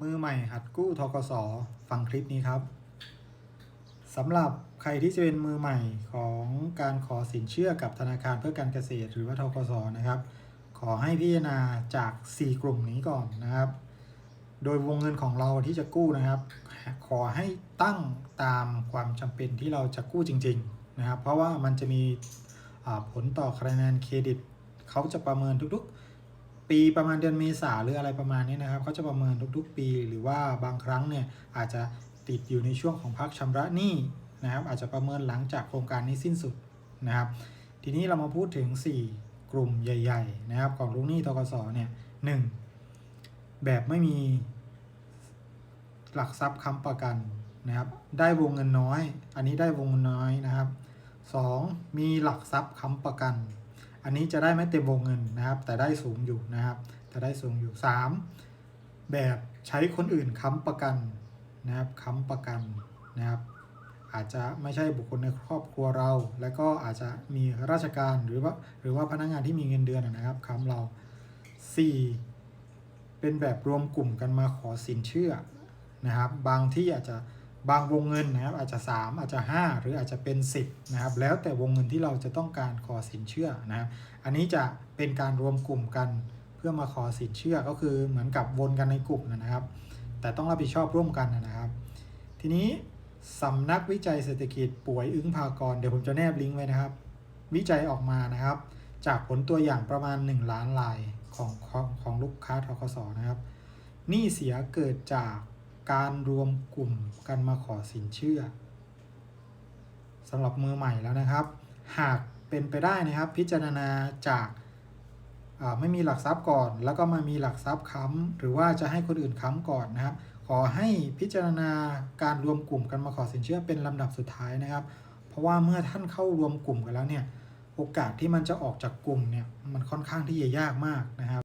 มือใหม่หัดกู้ทกสฟังคลิปนี้ครับสำหรับใครที่จะเป็นมือใหม่ของการขอสินเชื่อกับธนาคารเพื่อการเกษตรหรือว่าทกสนะครับ ขอให้พิจารณาจาก 4 กลุ่มนี้ก่อนนะครับ โดยวงเงินของเราที่จะกู้นะครับ ขอให้ตั้งตามความจำเป็นที่เราจะกู้จริง ๆนะครับ เพราะว่ามันจะมีผลต่อคะแนนเครดิตเขาจะประเมินทุกๆ ปีประมาณเดือนเมษาหรืออะไรประมาณนี้นะครับเขาจะประเมินทุกๆ ปี หรือว่าบางครั้งเนี่ยอาจจะติดอยู่ในช่วงของพักชำระหนี้นะครับ อาจจะประเมินหลังจากโครงการนี้สิ้นสุดนะครับ ทีนี้เรามาพูดถึง 4 กลุ่มใหญ่ ๆ นะครับ ของลูกหนี้ทกสเนี่ยหนึ่งแบบไม่มีหลักทรัพย์ค้ำประกันนะครับ ได้วงเงินน้อย อันนี้ได้วงเงินน้อยนะครับ 2. มีหลักทรัพย์ค้ำประกัน อันนี้จะได้ไม่เต็มวงเงินนะครับ แต่ได้สูงอยู่นะครับ แต่ได้สูงอยู่ 3. แบบใช้คนอื่นค้ำประกันนะครับค้ำประกันนะครับอาจจะไม่ใช่บุคคลในครอบครัวเรา แล้วก็อาจจะมีราชการหรือว่าหรือว่าพนักงานที่มีเงินเดือนนะครับค้ำเรา 4. เป็นแบบรวมกลุ่มกันมาขอสินเชื่อนะครับ บางที่อาจจะ บางวงเงินนะครับอาจจะ 3 อาจจะ 5 หรืออาจจะเป็น 10นะครับแล้วแต่วงเงินที่เราจะต้องการขอสินเชื่อนะครับอันนี้จะเป็นการรวมกลุ่มกันเพื่อมาขอสินเชื่อก็คือเหมือนกับวนกันในกลุ่มนะครับ แต่ต้องรับผิดชอบร่วมกันนะครับ ทีนี้สำนักวิจัยเศรษฐกิจป่วยอึ้งพากรเดี๋ยวผมจะแนบลิงก์ไว้นะครับ วิจัยออกมานะครับ จากผลตัวอย่างประมาณ 1 ล้านลายของของของลูกค้าทกสนะครับหนี้เสียเกิดจาก การรวมกลุ่มกันมาขอสินเชื่อสำหรับมือใหม่แล้วนะครับ หากเป็นไปได้นะครับพิจารณาจากาไม่มีหลักทรัพย์ก่อน แล้วก็มามีหลักทรัพย์ค้ำหรือว่าจะให้คนอื่นค้ำก่อนนะครับ ขอให้พิจารณาการรวมกลุ่มกันมาขอสินเชื่อเป็นลำดับสุดท้ายนะครับ เพราะว่าเมื่อท่านเข้ารวมกลุ่มกันแล้วเนี่ยโอกาสที่มันจะออกจากกลุ่มเนี่ยมันค่อนข้างที่จะยากมากนะครับ